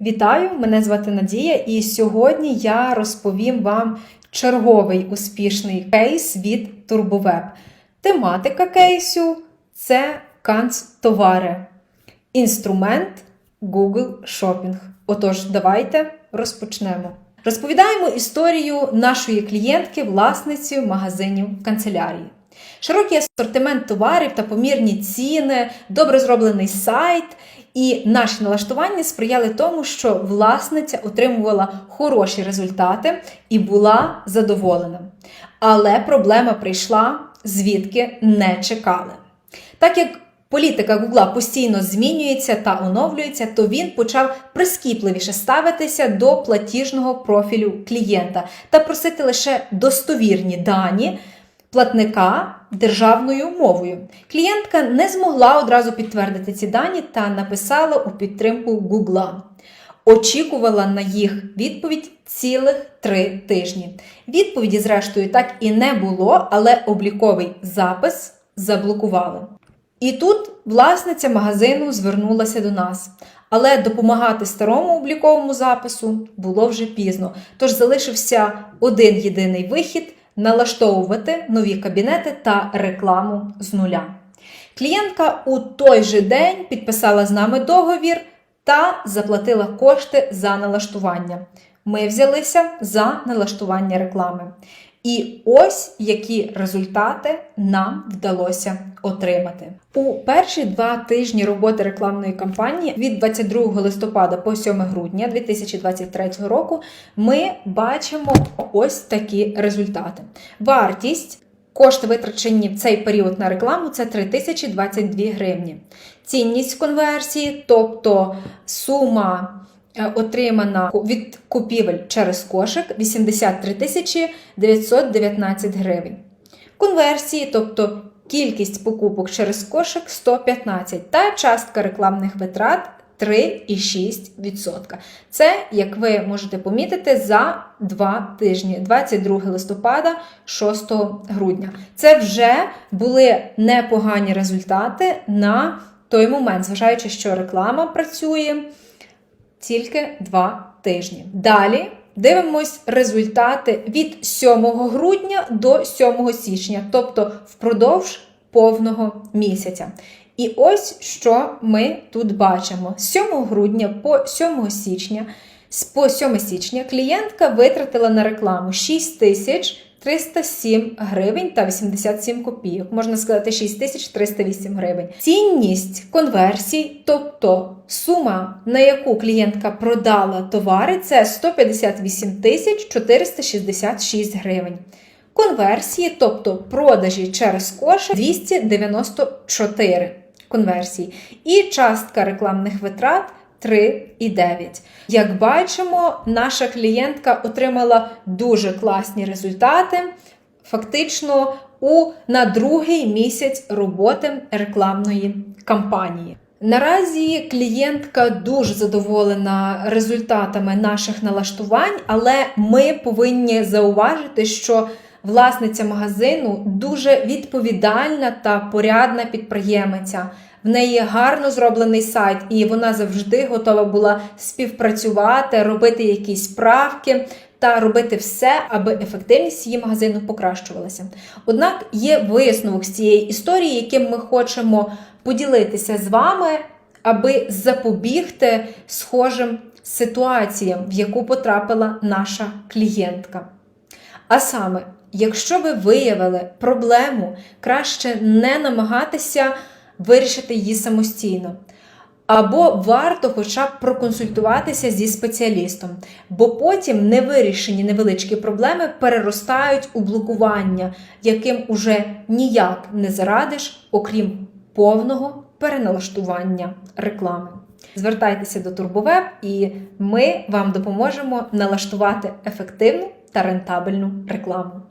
Вітаю! Мене звати Надія, і сьогодні я розповім вам черговий успішний кейс від TurboWeb. Тематика кейсу це канцтовари. Інструмент Google Shopping. Отож, давайте розпочнемо. Розповідаємо історію нашої клієнтки, власниці магазинів канцелярії. Широкий асортимент товарів та помірні ціни, добре зроблений сайт і наші налаштування сприяли тому, що власниця отримувала хороші результати і була задоволена. Але проблема прийшла, звідки не чекали. Так як політика Гугла постійно змінюється та оновлюється, то він почав прискіпливіше ставитися до платіжного профілю клієнта та просити лише достовірні дані платника державною мовою. Клієнтка не змогла одразу підтвердити ці дані та написала у підтримку Гугла. Очікувала на їх відповідь цілих три тижні. Відповіді, зрештою, так і не було, але обліковий запис заблокували. І тут власниця магазину звернулася до нас. Але допомагати старому обліковому запису було вже пізно. Тож залишився один єдиний вихід налаштовувати нові кабінети та рекламу з нуля. Клієнтка у той же день підписала з нами договір та заплатила кошти за налаштування. Ми взялися за налаштування реклами. І ось які результати нам вдалося отримати. У перші два тижні роботи рекламної кампанії від 22 листопада по 7 грудня 2023 року ми бачимо ось такі результати. Вартість. Кошти, витрачені в цей період на рекламу, це 3022 гривні. Цінність конверсії, тобто сума отримана від купівель через кошик 83 тисячі 919 гривень. Конверсії, тобто кількість покупок через кошик 115 та частка рекламних витрат 3,6%. Це, як ви можете помітити, за два тижні 22 листопада, 6 грудня. Це вже були непогані результати на той момент, зважаючи, що реклама працює тільки два тижні. Далі. Дивимось результати від 7 грудня до 7 січня, тобто впродовж повного місяця. І ось що ми тут бачимо: з 7 грудня по 7 січня, по 7 січня клієнтка витратила на рекламу 6 тисяч 307 гривень та 87 копійок, можна сказати, 6308 гривень. Цінність конверсій, тобто сума, на яку клієнтка продала товари, це 158 тисяч 466 гривень. Конверсії, тобто продажі через кошик 294 конверсії. І частка рекламних витрат 3,9. Як бачимо, наша клієнтка отримала дуже класні результати. Фактично, у на другий місяць роботи рекламної кампанії. Наразі клієнтка дуже задоволена результатами наших налаштувань, але ми повинні зауважити, що власниця магазину дуже відповідальна та порядна підприємиця. В неї гарно зроблений сайт, і вона завжди готова була співпрацювати, робити якісь правки та робити все, аби ефективність її магазину покращувалася. Однак є висновок з цієї історії, яким ми хочемо поділитися з вами, аби запобігти схожим ситуаціям, в яку потрапила наша клієнтка. А саме, якщо ви виявили проблему, краще не намагатися вирішити її самостійно. Або варто хоча б проконсультуватися зі спеціалістом, бо потім невирішені невеличкі проблеми переростають у блокування, яким уже ніяк не зарадиш, окрім повного переналаштування реклами. Звертайтеся до TurboWeb і ми вам допоможемо налаштувати ефективну та рентабельну рекламу.